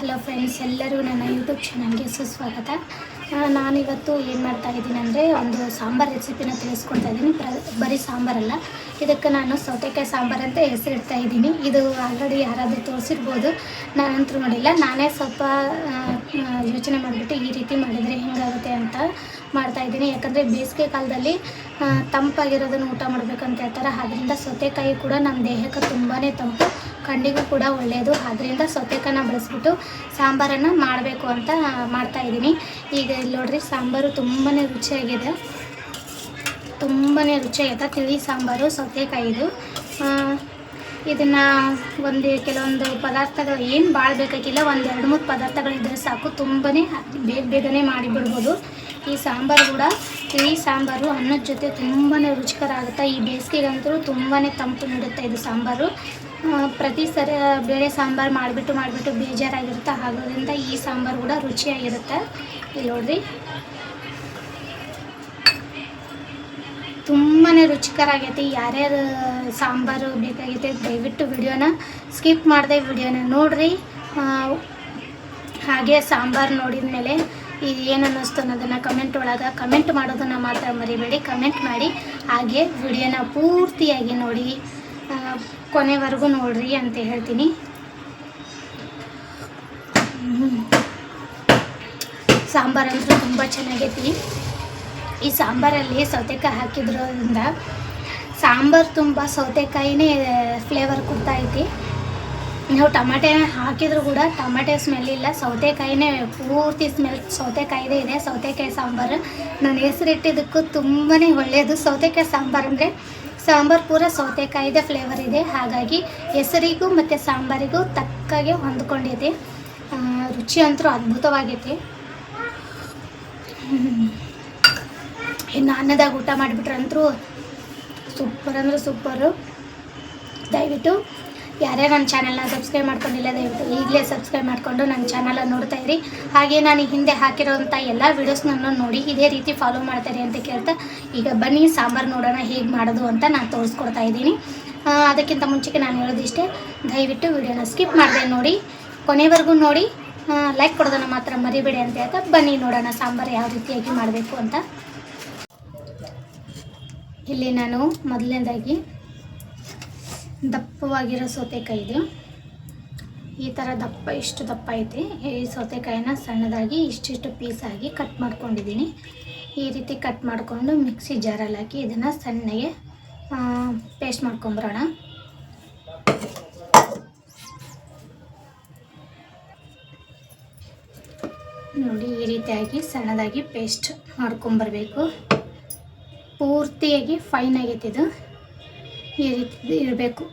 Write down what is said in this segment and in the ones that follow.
Hello friends, ಎಲ್ಲರೂ ನನ್ನ YouTube ಚಾನಲ್ಗೆ ಸುಸ್ವಾಗತ. ನಾನಿವತ್ತು ಏನು ಮಾಡ್ತಾ ಇದ್ದೀನಿ ಅಂದರೆ ಒಂದು ಸಾಂಬಾರು ರೆಸಿಪಿನ ತಿಳಿಸ್ಕೊಡ್ತಾ ಇದ್ದೀನಿ. ಪ್ರ, ಬರೀ ಸಾಂಬಾರಲ್ಲ. ಇದಕ್ಕೆ ನಾನು ಸೌತೆಕಾಯಿ ಸಾಂಬಾರು ಅಂತ ಹೆಸರಿಡ್ತಾ ಇದ್ದೀನಿ. ಇದು ಆಲ್ರೆಡಿ ಯಾರಾದರೂ ತೋರಿಸಿರ್ಬೋದು. ನಾನಂತೂ ಮಾಡಿಲ್ಲ. ನಾನೇ ಸ್ವಲ್ಪ ಯೋಚನೆ ಮಾಡಿಬಿಟ್ಟು ಈ ರೀತಿ ಮಾಡಿದರೆ ಹೆಂಗಾಗುತ್ತೆ ಅಂತ ಮಾಡ್ತಾ ಇದ್ದೀನಿ. ಯಾಕಂದರೆ ಬೇಸಿಗೆ ಕಾಲದಲ್ಲಿ ತಂಪಾಗಿರೋದನ್ನು ಊಟ ಮಾಡಬೇಕಂತ ಹೇಳ್ತಾರೆ. ಅದರಿಂದ ಸೌತೆಕಾಯಿ ಕೂಡ ನಮ್ಮ ದೇಹಕ್ಕೆ ತುಂಬಾ ತಂಪು, ಕಣ್ಣಿಗೂ ಕೂಡ ಒಳ್ಳೆಯದು ಅದರಿಂದ ಸೌತೆಕಾಯಿನ ಬಳಸ್ಬಿಟ್ಟು ಸಾಂಬಾರನ್ನು ಮಾಡಬೇಕು ಅಂತ ಮಾಡ್ತಾ ಇದ್ದೀನಿ. ಈಗ ಇಲ್ಲಿ ನೋಡ್ರಿ, ಸಾಂಬಾರು ತುಂಬಾ ರುಚಿಯಾಗಿದೆ. ತುಂಬಾ ರುಚಿಯಾಗಿದೆ. ತಿಳಿ ಸಾಂಬಾರು ಸೌತೆಕಾಯಿದು ಇದನ್ನು ಒಂದು, ಕೆಲವೊಂದು ಪದಾರ್ಥಗಳು ಏನು ಭಾಳ ಬೇಕಾಗಿಲ್ಲ ಒಂದು ಎರಡು ಮೂರು ಪದಾರ್ಥಗಳಿದ್ದರೆ ಸಾಕು. ತುಂಬಾ ಬೇಗ ಬೇಗನೆ ಮಾಡಿಬಿಡ್ಬೋದು. ಈ ಸಾಂಬಾರು ಕೂಡ, ಈ ಸಾಂಬಾರು ಅನ್ನದ ಜೊತೆ ತುಂಬಾ ರುಚಿಕರ ಆಗುತ್ತೆ. ಈ ಬೇಸಿಗೆಗಂತೂ ತುಂಬಾ ತಂಪು ನೀಡುತ್ತೆ ಇದು ಸಾಂಬಾರು. ಪ್ರತಿ ಸರಿ ಬೇಳೆ ಸಾಂಬಾರು ಮಾಡಿಬಿಟ್ಟು ಮಾಡಿಬಿಟ್ಟು ಬೇಜಾರಾಗಿರುತ್ತೆ. ಆಗೋದ್ರಿಂದ ಈ ಸಾಂಬಾರು ಕೂಡ ರುಚಿಯಾಗಿರುತ್ತೆ. ಇಲ್ಲಿ ನೋಡ್ರಿ. ತುಂಬಾ ರುಚಿಕರ ಆಗೈತಿ. ಯಾರ್ಯಾರು ಸಾಂಬಾರು ಬೇಕಾಗೈತೆ ದಯವಿಟ್ಟು ವಿಡಿಯೋನ ಸ್ಕಿಪ್ ಮಾಡದೆ ವಿಡಿಯೋನ ನೋಡಿರಿ. ಹಾಗೆ ಸಾಂಬಾರು ನೋಡಿದ ಮೇಲೆ ಇದು ಏನು ಅನ್ನಿಸ್ತು ಅನ್ನೋದನ್ನು ಕಮೆಂಟ್ ಒಳಗೆ ಕಮೆಂಟ್ ಮಾಡೋದನ್ನು ಮಾತ್ರ ಮರಿಬೇಡಿ. ಕಮೆಂಟ್ ಮಾಡಿ ಹಾಗೆ ವಿಡಿಯೋನ ಪೂರ್ತಿಯಾಗಿ ನೋಡಿ ಕೊನೆವರೆಗೂ ನೋಡ್ರಿ ಅಂತ ಹೇಳ್ತೀನಿ. ಸಾಂಬಾರಂತೂ ತುಂಬ ಚೆನ್ನಾಗೈತಿ. ಈ ಸಾಂಬಾರಲ್ಲಿ ಸೌತೆಕಾಯಿ ಹಾಕಿದ್ರಿಂದ ಸಾಂಬಾರು ತುಂಬ ಸೌತೆಕಾಯಿನೇ ಫ್ಲೇವರ್ ಕೊಡ್ತಾ ಐತಿ. ನಾವು ಟಮಾಟೆ ಹಾಕಿದ್ರು ಕೂಡ ಟಮಾಟೆ ಸ್ಮೆಲ್ ಇಲ್ಲ. ಸೌತೆಕಾಯಿನೇ ಪೂರ್ತಿ ಸ್ಮೆಲ್ ಸೌತೆಕಾಯಿದೇ ಇದೆ. ಸೌತೆಕಾಯಿ ಸಾಂಬಾರು. ನಾನು ಹೆಸರಿಟ್ಟಿದ್ದಕ್ಕೂ ತುಂಬಾ ಒಳ್ಳೆಯದು. ಸೌತೆಕಾಯಿ ಸಾಂಬಾರು ಅಂದರೆ ಸಾಂಬಾರು ಪೂರ ಸೌತೆಕಾಯಿದೆ ಫ್ಲೇವರ್ ಇದೆ. ಹಾಗಾಗಿ ಹೆಸರಿಗೂ ಮತ್ತು ಸಾಂಬಾರಿಗೂ ತಕ್ಕಾಗೆ ಹೊಂದ್ಕೊಂಡಿದೆ. ರುಚಿ ಅಂತೂ ಅದ್ಭುತವಾಗೈತಿ. ಇನ್ನು ಅನ್ನದಾಗ ಊಟ ಮಾಡಿಬಿಟ್ರಂತೂ ಸೂಪರ್ ಅಂದರೆ ಸೂಪರು. ದಯವಿಟ್ಟು ಯಾರ್ಯಾರು ನನ್ನ ಚಾನಲ್ನ ಸಬ್ಸ್ಕ್ರೈಬ್ ಮಾಡ್ಕೊಂಡಿಲ್ಲ, ದಯವಿಟ್ಟು ಈಗಲೇ ಸಬ್ಸ್ಕ್ರೈಬ್ ಮಾಡಿಕೊಂಡು ನನ್ನ ಚಾನಲನ್ನು ನೋಡ್ತಾ ಇರಿ. ಹಾಗೆ ನಾನು ಹಿಂದೆ ಹಾಕಿರೋಂಥ ಎಲ್ಲ ವೀಡಿಯೋಸ್ನನ್ನು ನೋಡಿ ಇದೇ ರೀತಿ ಫಾಲೋ ಮಾಡ್ತಾರೆ ಅಂತ ಕೇಳ್ತಾ, ಈಗ ಬನ್ನಿ ಸಾಂಬಾರು ನೋಡೋಣ ಹೇಗೆ ಮಾಡೋದು ಅಂತ ನಾನು ತೋರಿಸ್ಕೊಡ್ತಾ ಇದ್ದೀನಿ. ಅದಕ್ಕಿಂತ ಮುಂಚೆಗೆ ನಾನು ಹೇಳೋದಿಷ್ಟೇ, ದಯವಿಟ್ಟು ವಿಡಿಯೋನ ಸ್ಕಿಪ್ ಮಾಡಿದೆ ನೋಡಿ. ಕೊನೆವರೆಗೂ ನೋಡಿ ಲೈಕ್ ಕೊಡೋದನ್ನು ಮಾತ್ರ ಮರಿಬೇಡಿ ಅಂತ ಹೇಳ್ತಾ, ಬನ್ನಿ ನೋಡೋಣ ಸಾಂಬಾರು ಯಾವ ರೀತಿಯಾಗಿ ಮಾಡಬೇಕು ಅಂತ. ಇಲ್ಲಿ ನಾನು ಮೊದಲನೇದಾಗಿ ದಪ್ಪವಾಗಿರೋ ಸೌತೆಕಾಯಿ ಇದು. ಈ ಥರ ದಪ್ಪ, ಇಷ್ಟು ದಪ್ಪ ಐತೆ. ಈ ಸೌತೆಕಾಯಿನ ಸಣ್ಣದಾಗಿ ಇಷ್ಟಿಷ್ಟು ಪೀಸಾಗಿ ಕಟ್ ಮಾಡ್ಕೊಂಡಿದ್ದೀನಿ. ಈ ರೀತಿ ಕಟ್ ಮಾಡಿಕೊಂಡು ಮಿಕ್ಸಿ ಜಾರಲ್ಲಿ ಹಾಕಿ ಇದನ್ನು ಸಣ್ಣಗೆ ಪೇಸ್ಟ್ ಮಾಡ್ಕೊಂಬರೋಣ ನೋಡಿ, ಈ ರೀತಿಯಾಗಿ ಸಣ್ಣದಾಗಿ ಪೇಸ್ಟ್ ಮಾಡ್ಕೊಂಬರ್ಬೇಕು ಪೂರ್ತಿಯಾಗಿ ಫೈನ್ ಆಗೈತಿದು ಈ ರೀತಿ ಇರಬೇಕು.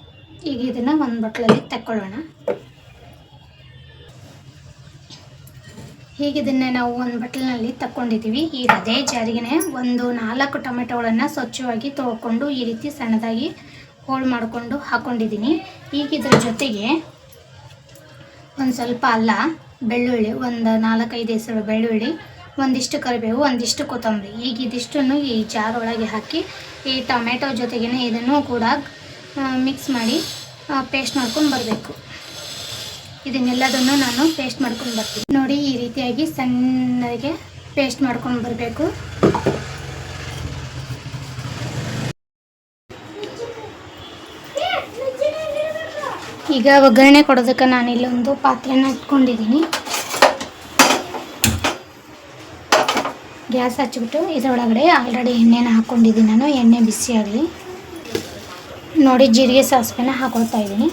ಈಗ ಇದನ್ನು ಒಂದು ಬಟ್ಲಲ್ಲಿ ತಕ್ಕೊಳ್ಳೋಣ. ಹೀಗೆ ಇದನ್ನೇ ನಾವು ಒಂದು ಬಟ್ಲಿನಲ್ಲಿ ತಕ್ಕೊಂಡಿದ್ದೀವಿ ಈಗ ಅದೇ ಜಾರಿಗೆನೆ ಒಂದು ನಾಲ್ಕು ಟೊಮೆಟೊಗಳನ್ನು ಸ್ವಚ್ಛವಾಗಿ ತೊಳ್ಕೊಂಡು ಈ ರೀತಿ ಸಣ್ಣದಾಗಿ ಹೋಳು ಮಾಡಿಕೊಂಡು ಹಾಕ್ಕೊಂಡಿದ್ದೀನಿ ಈಗ ಇದ್ರ ಜೊತೆಗೆ ಒಂದು ಸ್ವಲ್ಪ ಅಲ್ಲ, ಬೆಳ್ಳುಳ್ಳಿ, ಒಂದು ನಾಲ್ಕೈದು ಹೆಸರು ಬೆಳ್ಳುಳ್ಳಿ ಒಂದಿಷ್ಟು ಕರಿಬೇವು, ಒಂದಿಷ್ಟು ಕೊತ್ತಂಬರಿ. ಈಗ ಇದಿಷ್ಟನ್ನು ಈ ಜಾರ್ ಒಳಗೆ ಹಾಕಿ, ಈ ಟೊಮೆಟೊ ಜೊತೆಗೆ ಇದನ್ನು ಕೂಡ ಮಿಕ್ಸ್ ಮಾಡಿ ಪೇಸ್ಟ್ ಮಾಡ್ಕೊಂಡು ಬರಬೇಕು. ಇದನ್ನೆಲ್ಲದನ್ನು ನಾನು ಪೇಸ್ಟ್ ಮಾಡ್ಕೊಂಡು ಬರ್ತೀನಿ. ನೋಡಿ, ಈ ರೀತಿಯಾಗಿ ಸಣ್ಣಗೆ ಪೇಸ್ಟ್ ಮಾಡ್ಕೊಂಡು ಬರಬೇಕು. ಈಗ ಒಗ್ಗರಣೆ ಕೊಡೋದಕ್ಕೆ ನಾನು ಇಲ್ಲೊಂದು ಪಾತ್ರೆನ ಇಟ್ಕೊಂಡಿದ್ದೀನಿ. ಗ್ಯಾಸ್ ಹಚ್ಚಿಬಿಟ್ಟು ಇದರೊಳಗಡೆ ಆಲ್ರೆಡಿ ಎಣ್ಣೆನ ಹಾಕ್ಕೊಂಡಿದ್ದೀನಿ ನಾನು. ಎಣ್ಣೆ ಬಿಸಿ ಆಗಲಿ ನೋಡಿ ಜೀರಿಗೆ ಸಾಸಿವೆನ ಹಾಕೊಳ್ತಾ ಇದ್ದೀನಿ.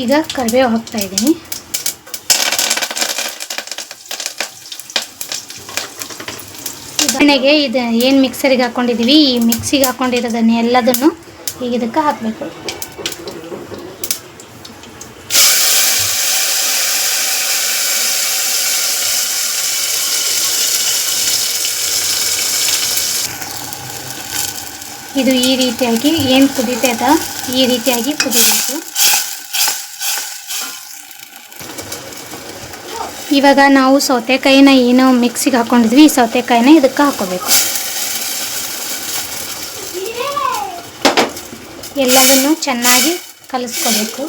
ಈಗ ಕರಿಬೇವು ಹಾಕ್ತಾ ಇದ್ದೀನಿ. ಎಣ್ಣೆಗೆ ಇದು ಏನು ಮಿಕ್ಸರಿಗೆ ಹಾಕ್ಕೊಂಡಿದ್ದೀವಿ ಈ ಮಿಕ್ಸಿಗೆ ಹಾಕ್ಕೊಂಡಿರೋದನ್ನ ಎಲ್ಲದನ್ನು ಈಗ ಇದಕ್ಕೆ ಹಾಕಬೇಕು. ಇದು ಈ ರೀತಿಯಾಗಿ ಏನು ಕುದೀತದ ಈ ರೀತಿಯಾಗಿ ಕುದಿಬೇಕು. ಇವಾಗ ನಾವು ಸೌತೆಕಾಯಿನ ಏನು ಮಿಕ್ಸಿಗೆ ಹಾಕೊಂಡಿದ್ವಿ, ಈ ಸೌತೆಕಾಯಿನ ಇದಕ್ಕೆ ಹಾಕೋಬೇಕು. ಎಲ್ಲವನ್ನು ಚೆನ್ನಾಗಿ ಕಲಿಸ್ಕೋಬೇಕು.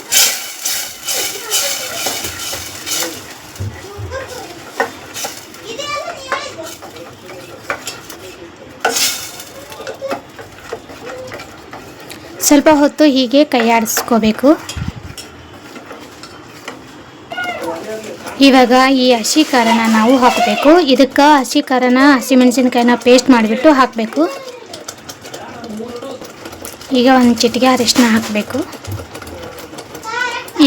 ಸ್ವಲ್ಪ ಹೊತ್ತು ಹೀಗೆ ಕೈಯಾಡಿಸ್ಕೋಬೇಕು. ಇವಾಗ ಈ ಹಸಿ ಖಾರನ ನಾವು ಹಾಕಬೇಕು. ಇದಕ್ಕೆ ಹಸಿ ಖಾರನ ಹಸಿಮೆಣಸಿನ್ಕಾಯಿನ ಪೇಸ್ಟ್ ಮಾಡಿಬಿಟ್ಟು ಹಾಕಬೇಕು. ಈಗ ಒಂದು ಚಿಟಿಗೆ ಅರಿಶಿನ ಹಾಕಬೇಕು.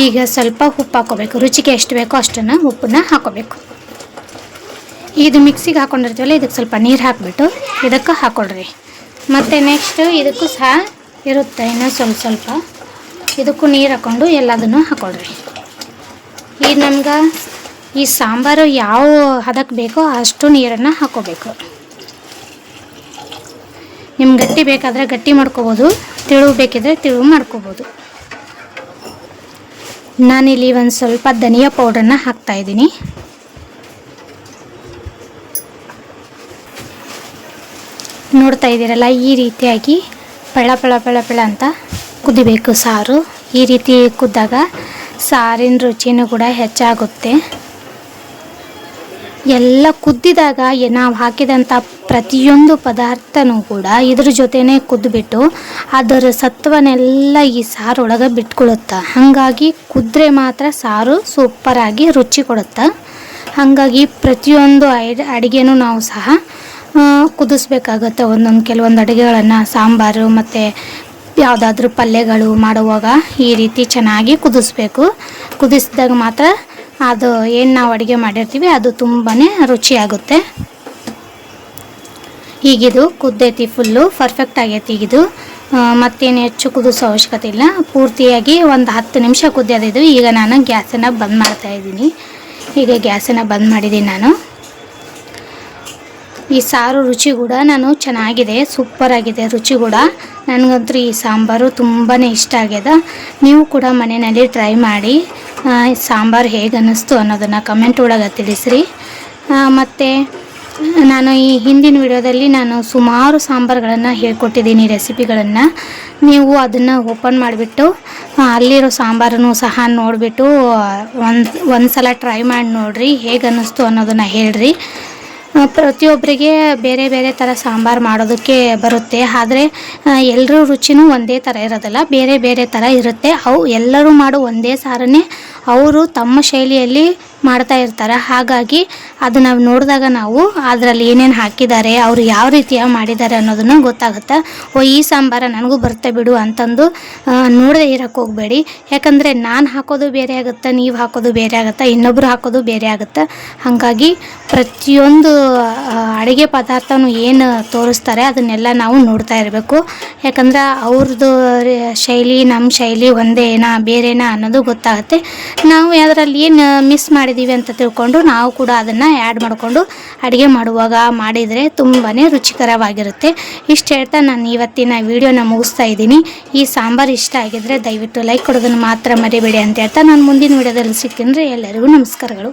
ಈಗ ಸ್ವಲ್ಪ ಉಪ್ಪು ಹಾಕೋಬೇಕು. ರುಚಿಗೆ ಎಷ್ಟು ಬೇಕೋ ಅಷ್ಟನ್ನು ಉಪ್ಪನ್ನ ಹಾಕೋಬೇಕು. ಇದು ಮಿಕ್ಸಿಗೆ ಹಾಕ್ಕೊಂಡಿರ್ತೀವಲ್ಲ ಇದಕ್ಕೆ ಸ್ವಲ್ಪ ನೀರು ಹಾಕಿಬಿಟ್ಟು ಇದಕ್ಕೆ ಹಾಕೊಳ್ರಿ. ಮತ್ತು ನೆಕ್ಸ್ಟು ಇದಕ್ಕೂ ಸಹ ಇರುತ್ತೆ ಇನ್ನೂ ಸ್ವಲ್ಪ ಸ್ವಲ್ಪ. ಇದಕ್ಕೂ ನೀರು ಹಾಕ್ಕೊಂಡು ಎಲ್ಲದನ್ನು ಹಾಕೊಳ್ರಿ. ಈ ನಮ್ಗೆ ಈ ಸಾಂಬಾರು ಯಾವ ಹದಕ್ಕೆ ಬೇಕೋ ಅಷ್ಟು ನೀರನ್ನು ಹಾಕೋಬೇಕು. ನಿಮ್ಗೆ ಗಟ್ಟಿ ಬೇಕಾದರೆ ಗಟ್ಟಿ ಮಾಡ್ಕೋಬೋದು, ತಿಳು ಬೇಕಿದ್ರೆ ತಿಳು ಮಾಡ್ಕೋಬೋದು. ನಾನಿಲ್ಲಿ ಒಂದು ಸ್ವಲ್ಪ ಧನಿಯಾ ಪೌಡ್ರನ್ನ ಹಾಕ್ತಾ ಇದ್ದೀನಿ. ನೋಡ್ತಾ ಇದ್ದೀರಲ್ಲ ಈ ರೀತಿಯಾಗಿ ಪಳ ಪಳ ಪಳ ಪಳ ಅಂತ ಕುದಿಬೇಕು ಸಾರು. ಈ ರೀತಿ ಕುದ್ದಾಗ ಸಾರಿನ ರುಚಿನೂ ಕೂಡ ಹೆಚ್ಚಾಗುತ್ತೆ. ಎಲ್ಲ ಕುದ್ದಿದಾಗ ನಾವು ಹಾಕಿದಂಥ ಪ್ರತಿಯೊಂದು ಪದಾರ್ಥನೂ ಕೂಡ ಇದ್ರ ಜೊತೆನೇ ಕುದ್ದುಬಿಟ್ಟು ಅದರ ಸತ್ವನೆಲ್ಲ ಈ ಸಾರೊಳಗೆ ಬಿಟ್ಕೊಳುತ್ತೆ. ಹಾಗಾಗಿ ಕುದ್ರೆ ಮಾತ್ರ ಸಾರು ಸೂಪರಾಗಿ ರುಚಿ ಕೊಡುತ್ತೆ. ಹಾಗಾಗಿ ಪ್ರತಿಯೊಂದು ಐ ಅಡುಗೆನೂ ನಾವು ಸಹ ಕುದಿಸ್ಬೇಕಾಗತ್ತೆ. ಒಂದೊಂದು ಕೆಲವೊಂದು ಅಡುಗೆಗಳನ್ನು ಸಾಂಬಾರು ಮತ್ತು ಯಾವುದಾದ್ರೂ ಪಲ್ಯಗಳು ಮಾಡುವಾಗ ಈ ರೀತಿ ಚೆನ್ನಾಗಿ ಕುದಿಸ್ಬೇಕು. ಕುದಿಸಿದಾಗ ಮಾತ್ರ ಅದು ಏನು ನಾವು ಅಡುಗೆ ಮಾಡಿರ್ತೀವಿ ಅದು ತುಂಬಾ ರುಚಿಯಾಗುತ್ತೆ. ಈಗಿದು ಕುದ್ದೈತಿ ಫುಲ್ಲು ಪರ್ಫೆಕ್ಟ್ ಆಗೈತಿ ಈಗಿದು ಮತ್ತೇನು ಹೆಚ್ಚು ಕುದಿಸೋ ಅವಶ್ಯಕತೆ ಇಲ್ಲ. ಪೂರ್ತಿಯಾಗಿ ಒಂದು ಹತ್ತು ನಿಮಿಷ ಕುದಿಯೋದಿದು ಈಗ ನಾನು ಗ್ಯಾಸನ್ನು ಬಂದ್ ಮಾಡ್ತಾ ಇದ್ದೀನಿ. ಈಗ ಗ್ಯಾಸನ್ನು ಬಂದ್ ಮಾಡಿದ್ದೀನಿ ನಾನು. ಈ ಸಾರು ರುಚಿ ಕೂಡ ನಾನು ಚೆನ್ನಾಗಿದೆ ಸೂಪರ್ ಆಗಿದೆ ರುಚಿ ಕೂಡ. ನನಗಂತೂ ಈ ಸಾಂಬಾರು ತುಂಬಾ ಇಷ್ಟ ಆಗ್ಯದ. ನೀವು ಕೂಡ ಮನೆಯಲ್ಲಿ ಟ್ರೈ ಮಾಡಿ ಸಾಂಬಾರು ಹೇಗೆ ಅನ್ನಿಸ್ತು ಅನ್ನೋದನ್ನು ಕಮೆಂಟ್ ಒಳಗೆ ತಿಳಿಸ್ರಿ. ಮತ್ತು, ನಾನು ಈ ಹಿಂದಿನ ವಿಡಿಯೋದಲ್ಲಿ ನಾನು ಸುಮಾರು ಸಾಂಬಾರುಗಳನ್ನು ಹೇಳ್ಕೊಟ್ಟಿದ್ದೀನಿ ರೆಸಿಪಿಗಳನ್ನು ನೀವು ಅದನ್ನು ಓಪನ್ ಮಾಡಿಬಿಟ್ಟು ಅಲ್ಲಿರೋ ಸಾಂಬಾರನ್ನು ಸಹ ನೋಡಿಬಿಟ್ಟು ಒಂದು ಒಂದು ಸಲ ಟ್ರೈ ಮಾಡಿ ನೋಡಿರಿ ಹೇಗೆ ಅನ್ನಿಸ್ತು ಅನ್ನೋದನ್ನು ಹೇಳ್ರಿ. ಪ್ರತಿಯೊಬ್ಬರಿಗೆ ಬೇರೆ ಬೇರೆ ಥರ ಸಾಂಬಾರು ಮಾಡೋದಕ್ಕೆ ಬರುತ್ತೆ. ಆದರೆ ಎಲ್ಲರೂ ರುಚಿನೂ ಒಂದೇ ಥರ ಇರೋದಿಲ್ಲ, ಬೇರೆ ಬೇರೆ ಥರ ಇರುತ್ತೆ. ಅವು ಎಲ್ಲರೂ ಮಾಡೋ ಒಂದೇ ಸಾರನ್ನೇ ಅವರು ತಮ್ಮ ಶೈಲಿಯಲ್ಲಿ ಮಾಡ್ತಾ ಇರ್ತಾರೆ. ಹಾಗಾಗಿ ಅದು ನಾವು ನೋಡಿದಾಗ ನಾವು ಅದರಲ್ಲಿ ಏನೇನು ಹಾಕಿದ್ದಾರೆ, ಅವರು ಯಾವ ರೀತಿಯ ಮಾಡಿದ್ದಾರೆ ಅನ್ನೋದನ್ನು ಗೊತ್ತಾಗುತ್ತೆ. ಓ, ಈ ಸಾಂಬಾರ ನನಗೂ ಬರುತ್ತೆ ಬಿಡು ಅಂತಂದು ನೋಡದೆ ಇರೋಕ್ಕೆ ಹೋಗಬೇಡಿ. ಯಾಕಂದರೆ ನಾನು ಹಾಕೋದು ಬೇರೆ ಆಗುತ್ತೆ, ನೀವು ಹಾಕೋದು ಬೇರೆ ಆಗುತ್ತೆ ಇನ್ನೊಬ್ಬರು ಹಾಕೋದು ಬೇರೆ ಆಗುತ್ತೆ. ಹಾಗಾಗಿ ಪ್ರತಿಯೊಂದು ಅಡುಗೆ ಪದಾರ್ಥನೂ ಏನು ತೋರಿಸ್ತಾರೆ ಅದನ್ನೆಲ್ಲ ನಾವು ನೋಡ್ತಾ ಇರಬೇಕು. ಯಾಕಂದ್ರೆ ಅವ್ರದ್ದು ಶೈಲಿ ನಮ್ಮ ಶೈಲಿ ಒಂದೇನಾ, ಬೇರೆನಾ ಅನ್ನೋದು ಗೊತ್ತಾಗುತ್ತೆ. ನಾವು ಅದರಲ್ಲಿ ಏನು ಮಿಸ್ ಮಾಡಿದ್ದೀವಿ ಅಂತ ತಿಳ್ಕೊಂಡು ನಾವು ಕೂಡ ಅದನ್ನು ಆ್ಯಡ್ ಮಾಡಿಕೊಂಡು ಅಡುಗೆ ಮಾಡುವಾಗ ಮಾಡಿದರೆ ತುಂಬಾ ರುಚಿಕರವಾಗಿರುತ್ತೆ. ಇಷ್ಟು ಹೇಳ್ತಾ ನಾನು ಇವತ್ತಿನ ವಿಡಿಯೋನ ಮುಗಿಸ್ತಾ ಇದ್ದೀನಿ. ಈ ಸಾಂಬಾರು ಇಷ್ಟ ಆಗಿದ್ದರೆ ದಯವಿಟ್ಟು ಲೈಕ್ ಕೊಡೋದನ್ನು ಮಾತ್ರ ಮರಿಬೇಡಿ ಅಂತ ಹೇಳ್ತಾ ನಾನು ಮುಂದಿನ ವೀಡಿಯೋದಲ್ಲಿ ಸಿಕ್ಕಿನ್ರಿ ರೀ. ಎಲ್ಲರಿಗೂ ನಮಸ್ಕಾರಗಳು.